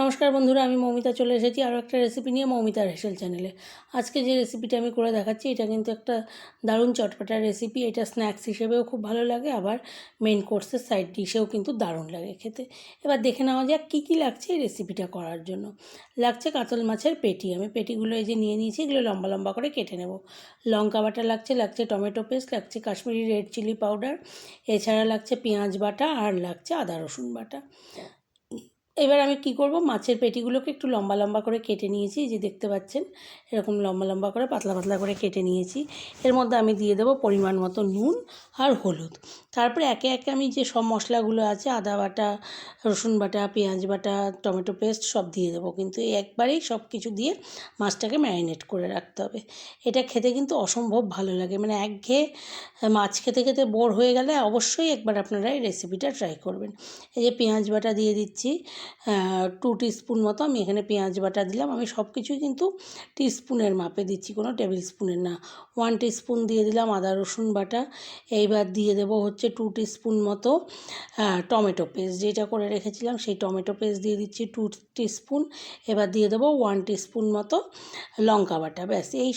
নমস্কার বন্ধুরা, আমি মৌমিতা চলে এসেছি আরও একটা রেসিপি নিয়ে মৌমিতার হেসেল চ্যানেলে আজকে যে রেসিপিটা আমি করে দেখাচ্ছি, এটা কিন্তু একটা দারুণ চটপটা রেসিপি এটা স্ন্যাক্স হিসেবেও খুব ভালো লাগে, আবার মেন কোর্সের সাইড ডিশেও কিন্তু দারুণ লাগে খেতে। এবার দেখে নেওয়া যাক কী কী লাগছে এই রেসিপিটা করার জন্য। লাগছে কাতল মাছের পেটি। আমি পেটিগুলো এই যে নিয়ে নিয়েছি, এগুলো লম্বা লম্বা করে কেটে নেব। লঙ্কা বাটা লাগছে লাগছে টমেটো পেস্ট লাগছে কাশ্মীরি রেড চিলি পাউডার এছাড়া লাগছে পেঁয়াজ বাটা, আর লাগছে আদা রসুন বাটা। এবার আমি কি করব? মাছের পেটিগুলোকে একটু লম্বা লম্বা করে কেটে নিয়েছি। যে দেখতে পাচ্ছেন, এরকম লম্বা লম্বা করে, পাতলা পাতলা করে কেটে নিয়েছি। এর মধ্যে আমি দিয়ে দেবো পরিমাণ মতো নুন আর হলুদ। তারপরে একে একে আমি যে সব মশলাগুলো আছে, আদা বাটা, রসুন বাটা, পেঁয়াজ বাটা, টমেটো পেস্ট সব দিয়ে দেবো। কিন্তু একবারেই সব কিছু দিয়ে মাছটাকে ম্যারিনেট করে রাখতে হবে। এটা খেতে কিন্তু অসম্ভব ভালো লাগে। মানে একঘেয়ে মাছ খেতে খেতে বোর হয়ে গেলে অবশ্যই একবার আপনারা এই রেসিপিটা ট্রাই করবেন। এই যে পেঁয়াজ বাটা দিয়ে দিচ্ছি টু টিস্পুন মতো আমি এখানে পেঁয়াজ বাটা দিলাম। আমি সব কিছুই কিন্তু টিস্পুনের মাপে দিচ্ছি, কোনো টেবিল স্পুনের না। ওয়ান টিস্পুন দিয়ে দিলাম আদা, রসুন বাটা। এইবার দিয়ে দেবো হচ্ছে টু টিস্পুন মতো টমেটো পেস্ট যেটা করে রেখেছিলাম সেই টমেটো পেস্ট দিয়ে দিচ্ছি টু টিস্পুন এবার দিয়ে দেবো ওয়ান টিস্পুন মতো লঙ্কা বাটা। ব্যাস, এই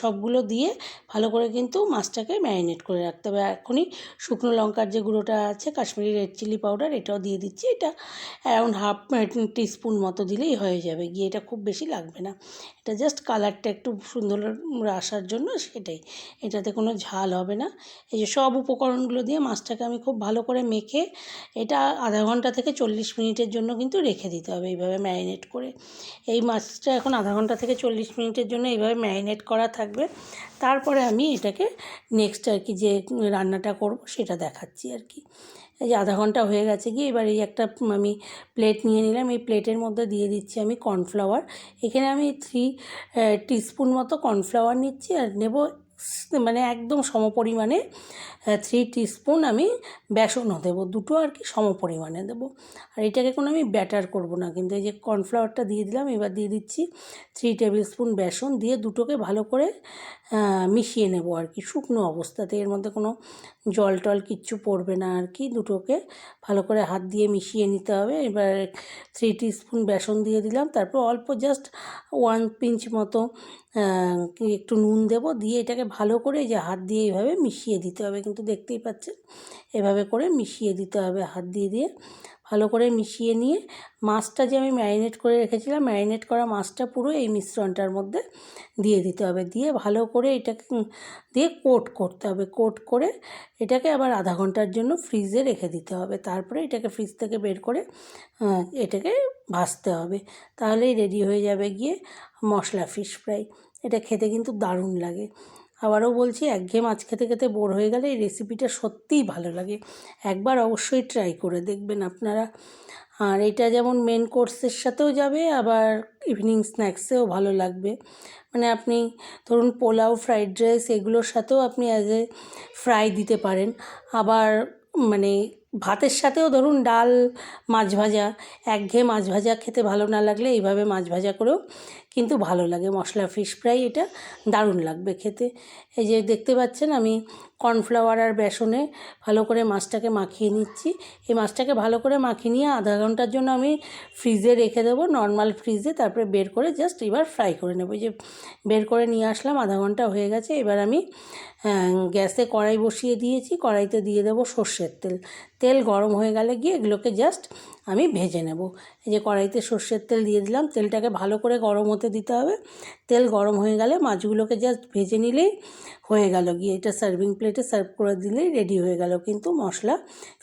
সবগুলো দিয়ে ভালো করে কিন্তু মাছটাকে ম্যারিনেট করে রাখতে হবে। এখনই শুকনো লঙ্কার যে গুঁড়োটা আছে, কাশ্মীরি রেড চিলি পাউডার এটাও দিয়ে দিচ্ছি। এটা অ্যারাউন্ড হাফ টিস্পুন মতো দিলেই হয়ে যাবে, গিয়ে এটা খুব বেশি লাগবে না। এটা জাস্ট কালারটা একটু সুন্দর আসার জন্য সেটাই। এটাতে কোনো ঝাল হবে না। এই যে সব উপকরণগুলো দিয়ে মাছটাকে আমি খুব ভালো করে মেখে এটা আধা ঘণ্টা থেকে চল্লিশ মিনিটের জন্য কিন্তু রেখে দিতে হবে এইভাবে ম্যারিনেট করে। এই মাছটা এখন আধা ঘণ্টা থেকে চল্লিশ মিনিটের জন্য এইভাবে ম্যারিনেট করা থাকবে। তারপরে আমি এটাকে নেক্সট আর কি যে রান্নাটা করব সেটা দেখাচ্ছি আর কি। এই যে আধা ঘণ্টা হয়ে গেছে গিয়ে এবার এই একটা আমি প্লেট নিয়ে নিলাম। এই প্লেটের মধ্যে দিয়ে দিচ্ছি আমি কর্নফ্লাওয়ার। এখানে আমি থ্রি টিস্পুন মতো কর্নফ্লাওয়ার নিচ্ছি আর নেব মানে একদম সমপরিমাণে থ্রি টিস্পুন আমি বেসনও দেবো। দুটো আর কি সমপরিমাণে দেবো। আর এটাকে কোনো আমি ব্যাটার করব না। কিন্তু এই যে কর্নফ্লাওয়ারটা দিয়ে দিলাম, এবার দিয়ে দিচ্ছি থ্রি টেবিল স্পুন বেসন। দিয়ে দুটোকে ভালো করে মিশিয়ে নেব আর কি। শুকনো অবস্থাতে। এর মধ্যে কোনো জল টল কিচ্ছু পড়বে না আর কি। দুটোকে ভালো করে হাত দিয়ে মিশিয়ে নিতে হবে। এবার থ্রি স্পুন বেসন দিয়ে দিলাম। তারপর অল্প জাস্ট ওয়ান পিঞ্চ মতো একটু নুন দেব। দিয়ে এটাকে ভালো করে যে হাত দিয়ে এইভাবে মিশিয়ে দিতে হবে। কিন্তু দেখতেই পাচ্ছেন? এভাবে করে মিশিয়ে দিতে হবে হাত দিয়ে দিয়ে। ভালো করে মিশিয়ে নিয়ে মাছটা যে আমি ম্যারিনেট করে রেখেছিলাম, ম্যারিনেট করা মাছটা পুরো এই মিশ্রণটার মধ্যে দিয়ে দিতে হবে। দিয়ে ভালো করে এটাকে দিয়ে কোট করতে হবে। কোট করে এটাকে আবার আধা ঘণ্টার জন্য ফ্রিজে রেখে দিতে হবে। তারপরে এটাকে ফ্রিজ থেকে বের করে এটাকে ভাজতে হবে। তাহলেই রেডি হয়ে যাবে গিয়ে মশলা ফিশ ফ্রাই। এটা খেতে কিন্তু দারুণ লাগে। আবারও বলছি একঘেয়ে মাছ খেতে খেতে বোর হয়ে গেলে এই রেসিপিটা সত্যিই ভালো লাগে। একবার অবশ্যই ট্রাই করে দেখবেন আপনারা। আর এটা যেমন মেন কোর্সের সাথেও যাবে, আবার ইভিনিং স্ন্যাক্সেও ভালো লাগবে। মানে আপনি ধরুন পোলাও ফ্রাইড রাইস এগুলোর সাথেও আপনি অ্যাজ এ ফ্রাই দিতে পারেন। আবার মানে ভাতের সাথেও ধরুন ডাল, মাছ ভাজা, একঘেয়ে মাছ ভাজা খেতে ভালো না লাগলে এইভাবে মাছ ভাজা করেও কিন্তু ভালো লাগে। মশলা, ফিশ ফ্রাই এটা দারুণ লাগবে খেতে। এই যে দেখতে পাচ্ছেন আমি কর্নফ্লাওয়ার আর বেসনে ভালো করে মাছটাকে মাখিয়ে নিচ্ছি। এই মাছটাকে ভালো করে মাখিয়ে নিয়ে আধা ঘণ্টার জন্য আমি ফ্রিজে রেখে দেবো, নর্মাল ফ্রিজে। তারপরে বের করে জাস্ট এবার ফ্রাই করে নেব। যে বের করে নিয়ে আসলাম, আধা ঘণ্টা হয়ে গেছে। এবার আমি গ্যাসে কড়াই বসিয়ে দিয়েছি। কড়াইতে দিয়ে দেবো সর্ষের তেল। তেল গরম হয়ে গেলে গিয়ে এগুলোকে জাস্ট আমি ভেজে নেব। এই যে কড়াইতে সর্ষের তেল দিয়ে দিলাম। তেলটাকে ভালো করে গরম হতে দিতে হবে। তেল গরম হয়ে গেলে মাছগুলোকে জাস্ট ভেজে নিলেই হয়ে গেল। গিয়ে এটা সার্ভিং প্লেটে সার্ভ করে দিলেই রেডি হয়ে গেল কিন্তু মশলা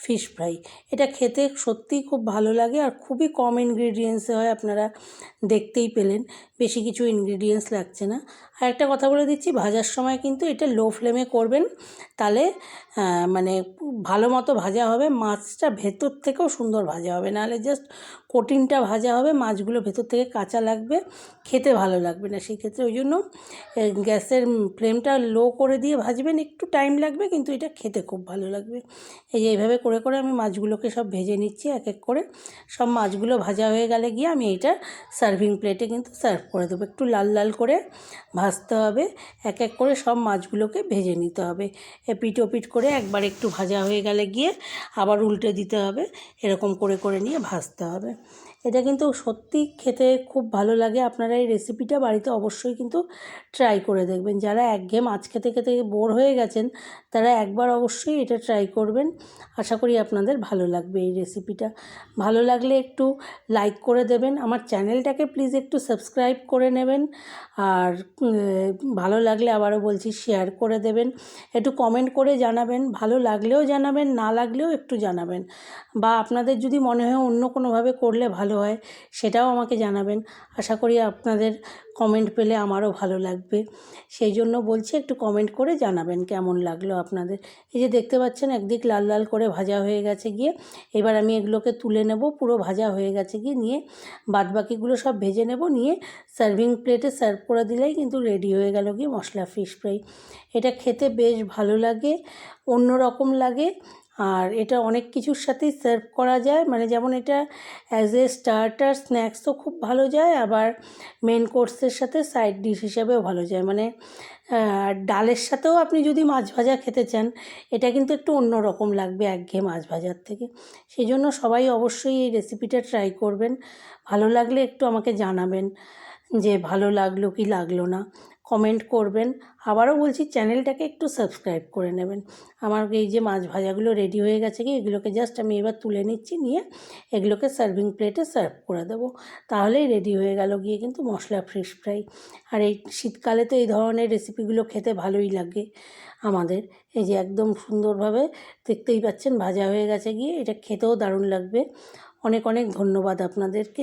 ফিশ ফ্রাই এটা খেতে সত্যিই খুব ভালো লাগে আর খুবই কম ইনগ্রিডিয়েন্টসে হয় আপনারা দেখতেই পেলেন। বেশি কিছু ইনগ্রিডিয়েন্টস লাগছে না। আর একটা কথা বলে দিচ্ছি, ভাজার সময় কিন্তু এটা লো ফ্লেমে করবেন। তাহলে মানে ভালো মতো ভাজা হবে। মাছটা ভেতর থেকেও সুন্দর ভাজা হবে। নাহলে জাস্ট কোটিনটা ভাজা হবে, মাছগুলো ভেতর থেকে কাঁচা লাগবে, খেতে ভালো লাগবে না। সেই ক্ষেত্রে ওই জন্য গ্যাসের ফ্লেমটা লো করে দিয়ে ভাজবেন, একটু টাইম লাগবে, কিন্তু এটা খেতে খুব ভালো লাগবে। এই যে এইভাবে করে করে আমি মাছগুলোকে সব ভেজে নিচ্ছি এক এক করে। সব মাছগুলো ভাজা হয়ে গেলে গিয়ে আমি এটা সার্ভিং প্লেটে কিন্তু সার্ভ করে দেবো। একটু লাল লাল করে ভাজতে হবে, এক এক করে সব মাছগুলোকে ভেজে নিতে হবে। এপিট ওপিট করে একবার একটু ভাজা হয়ে গেলে গিয়ে আবার উল্টে দিতে হবে, এরকম করে করে নিয়ে ভাজতে হবে। এটা কিন্তু সত্যি খেতে খুব ভালো লাগে। আপনারা এই রেসিপিটা বাড়িতে অবশ্যই কিন্তু ট্রাই করে দেখবেন। যারা একঘেয়ে মাছ খেতে খেতে বোর হয়ে গেছেন, তারা একবার অবশ্যই এটা ট্রাই করবেন। আশা করি আপনাদের ভালো লাগবে এই রেসিপিটা ভালো লাগলে একটু লাইক করে দেবেন। আমার চ্যানেলটাকে প্লিজ একটু সাবস্ক্রাইব করে নেবেন। আর ভালো লাগলে আবারও বলছি শেয়ার করে দেবেন। একটু কমেন্ট করে জানাবেন। ভালো লাগলেও জানাবেন, না লাগলেও একটু জানাবেন। বা আপনাদের যদি মনে হয় অন্য কোনোভাবে করলে ভালো হয়, সেটাও আমাকে জানাবেন। আশা করি আপনাদের কমেন্ট পেলে আমারও ভালো লাগবে। সেই জন্য বলছি একটু কমেন্ট করে জানাবেন কেমন লাগল আপনাদের। এই যে দেখতে পাচ্ছেন একদিক লাল লাল করে ভাজা হয়ে গেছে গিয়ে, এবার আমি এগুলোকে তুলে নেব, পুরো ভাজা হয়ে গেছে গিয়ে নিয়ে বাদবাকিগুলো সব ভেজে নেব, নিয়ে সার্ভিং প্লেটে সার্ভ করে দিলেই কিন্তু রেডি হয়ে গেল গিয়ে মশলা ফিশ ফ্রাই এটা খেতে বেশ ভালো লাগে অন্য রকম লাগে। আর এটা অনেক কিছুর সাথেই সার্ভ করা যায়। মানে যেমন এটা অ্যাজ এ স্টার্টার স্ন্যাক্সও খুব ভালো যায়, আবার মেন কোর্সের সাথে সাইড ডিশ হিসাবেও ভালো যায়। মানে ডালের সাথেও আপনি যদি মাছ ভাজা খেতে চান, এটা কিন্তু একটু অন্য রকম লাগবে একঘেয়ে মাছ ভাজার থেকে। সেই জন্য সবাই অবশ্যই এই রেসিপিটা ট্রাই করবেন। ভালো লাগলে একটু আমাকে জানাবেন যে ভালো লাগল কি লাগল না। কমেন্ট করবেন। আবারও বলছি চ্যানেলটাকে একটু সাবস্ক্রাইব করে নেবেন। আমার এই যে মাছ ভাজাগুলো রেডি হয়ে গেছে কি, এগুলোকে জাস্ট আমি এবার তুলে নিচ্ছি, নিয়ে এগুলোকে সার্ভিং প্লেটে সার্ভ করে দেবো। তাহলেই রেডি হয়ে গেল গিয়ে কিন্তু মশলা ফিশ ফ্রাই আর এই শীতকালে তো এই ধরনের রেসিপিগুলো খেতে ভালোই লাগে আমাদের। এই যে একদম সুন্দরভাবে দেখতেই পাচ্ছেন ভাজা হয়ে গেছে গিয়ে, এটা খেতেও দারুণ লাগবে। অনেক অনেক ধন্যবাদ আপনাদেরকে।